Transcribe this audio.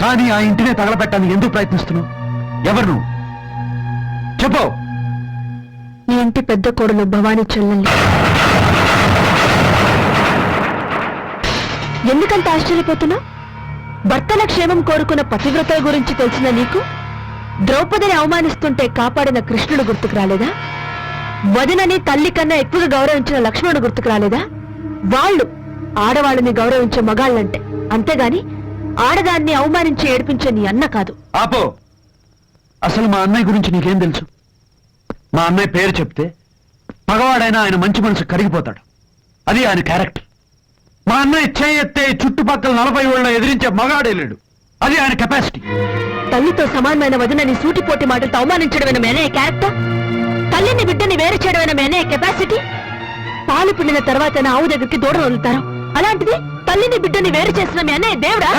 కానీ ఆ ఇంటినే తగలబెట్టాలని ఎందుకు ప్రయత్నిస్తున్నావు? ఎవరు చెప్పు. ఈ ఇంటి పెద్ద కోడలు భవానీ చెల్లెల్ని. ఎందుకంత ఆశ్చర్యపోతున్నా భర్తల క్షేమం కోరుకున్న పతివ్రత గురించి తెలిసిన నీకు? ద్రౌపదిని అవమానిస్తుంటే కాపాడిన కృష్ణుడు గుర్తుకు రాలేదా? వదినని తల్లి కన్నా ఎక్కువగా గౌరవించిన లక్ష్మణుడు గుర్తుకు రాలేదా? వాళ్ళు ఆడవాళ్ళని గౌరవించే మగాళ్ళంటే. అంతేగాని ఆడదాన్ని అవమానించి ఏడిపించే నీ అన్న కాదు. ఆపో. అసలు మా అన్నయ్య గురించి నీకేం తెలుసు? మా అన్నయ్య పేరు చెప్తే మగవాడైనా ఆయన మంచి మనసు కరిగిపోతాడు. అది ఆయన క్యారెక్టర్. మా అన్నయ్య చేయెత్తే చుట్టుపక్కల నలభై ఏళ్ళు ఎదిరించే మగాడే లేడు. అది ఆయన కెపాసిటీ తల్లితో సమానమైన వదినని సూటిపోటి మాటలతో అవమానించడమైన మేనే క్యారెక్టర్ తల్లిని బిడ్డని వేరు చేయడమైన మేనే కెపాసిటీ పాలు పిండిన తర్వాత ఆవు దగ్గరికి దూరం వదులుతారు. అలాంటిది తల్లిని బిడ్డని వేరు చేసిన మేనే దేవుడా?